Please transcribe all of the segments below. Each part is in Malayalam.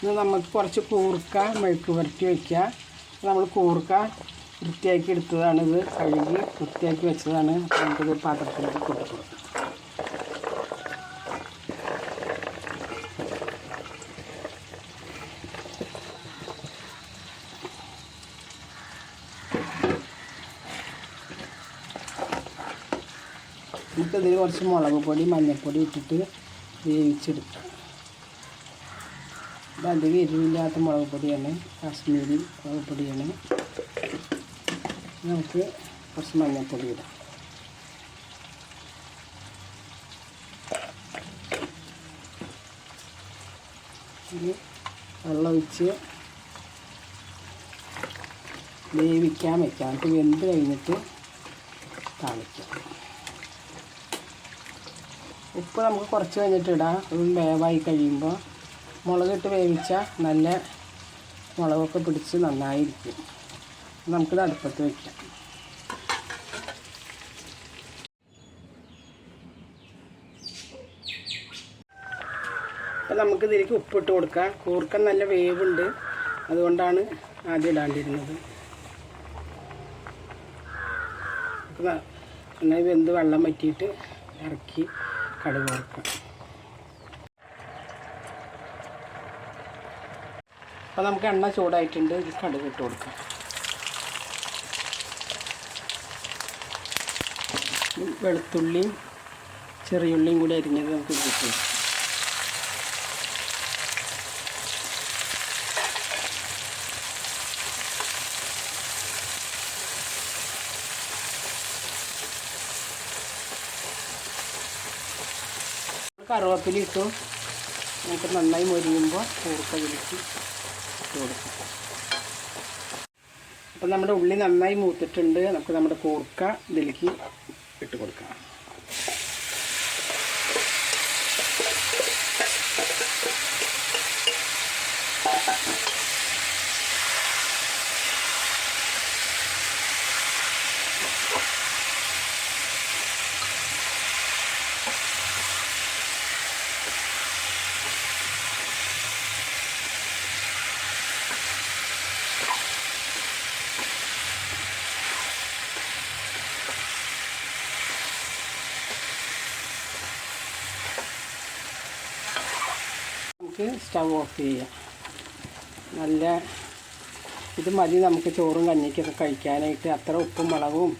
ഇന്ന് നമുക്ക് കുറച്ച് കൂർക്ക മെഴുക്ക് പുരട്ടി വയ്ക്കുക നമ്മൾ കൂർക്ക വൃത്തിയാക്കി എടുത്തതാണ്. ഇത് കഴുകി വൃത്തിയാക്കി വെച്ചതാണ്. നമുക്കിത് പാത്രത്തിലേക്ക് കൊടുക്കുക നമുക്കിതിൽ കുറച്ച് മുളക് പൊടി മഞ്ഞൾപ്പൊടി ഇട്ടിട്ട് വേവിച്ചെടുക്കാം. ഇത് അധികം എരിവില്ലാത്ത മുളക് പൊടിയാണ് കാശ്മീരി മുളക് പൊടിയാണ്. നമുക്ക് കുറച്ച് മഞ്ഞൾപ്പൊടി ഇടാം. ഇത് വെള്ളം ഒഴിച്ച് വേവിക്കാൻ വയ്ക്കാം എന്നിട്ട് വെന്ത് കഴിഞ്ഞിട്ട് താളിക്കാം. ഉപ്പ് നമുക്ക് കുറച്ച് കഴിഞ്ഞിട്ട് ഇടാം. വേവായി കഴിയുമ്പോൾ മുളകിട്ട് വേവിച്ചാൽ നല്ല മുളകൊക്കെ പിടിച്ച് നന്നായിരിക്കും. നമുക്കിത് അടുപ്പത്ത് വയ്ക്കാം അപ്പോൾ നമുക്ക് ഇതിലേക്ക് ഉപ്പിട്ട് കൊടുക്കാം. കൂർക്കം നല്ല വേവുണ്ട്. അതുകൊണ്ടാണ് ആദ്യം ഇടാണ്ടിരുന്നത്. നന്നായി വെന്ത് വെള്ളം പറ്റിയിട്ട് ഇറക്കി കടുക് അപ്പോൾ നമുക്ക് എണ്ണ ചൂടായിട്ടുണ്ട്. ഇത് കടുക് ഇട്ട് കൊടുക്കാം. വെളുത്തുള്ളിയും ചെറിയുള്ളിയും കൂടി അരിഞ്ഞത് നമുക്ക് കിട്ടും കറുവേപ്പില ഇട്ടു. നമുക്ക് നന്നായി മൊരിയുമ്പോൾ കൂർക്ക വിളിച്ച് ഇട്ട് കൊടുക്കാം അപ്പം നമ്മുടെ ഉള്ളി നന്നായി മൂത്തിട്ടുണ്ട്. നമുക്ക് നമ്മുടെ കൂർക്ക ഇതിലേക്ക് ഇട്ട് കൊടുക്കാം. നമുക്ക് സ്റ്റവ് ഓഫ് ചെയ്യാം നല്ല ഇത് മതി നമുക്ക് ചോറും കഞ്ഞിക്കൊക്കെ കഴിക്കാനായിട്ട്. അത്ര ഉപ്പും മുളകും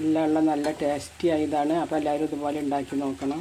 എല്ലാം ഉള്ള നല്ല ടേസ്റ്റി ആയതാണ്. അപ്പോൾ എല്ലാവരും ഇതുപോലെ ഉണ്ടാക്കി നോക്കണം.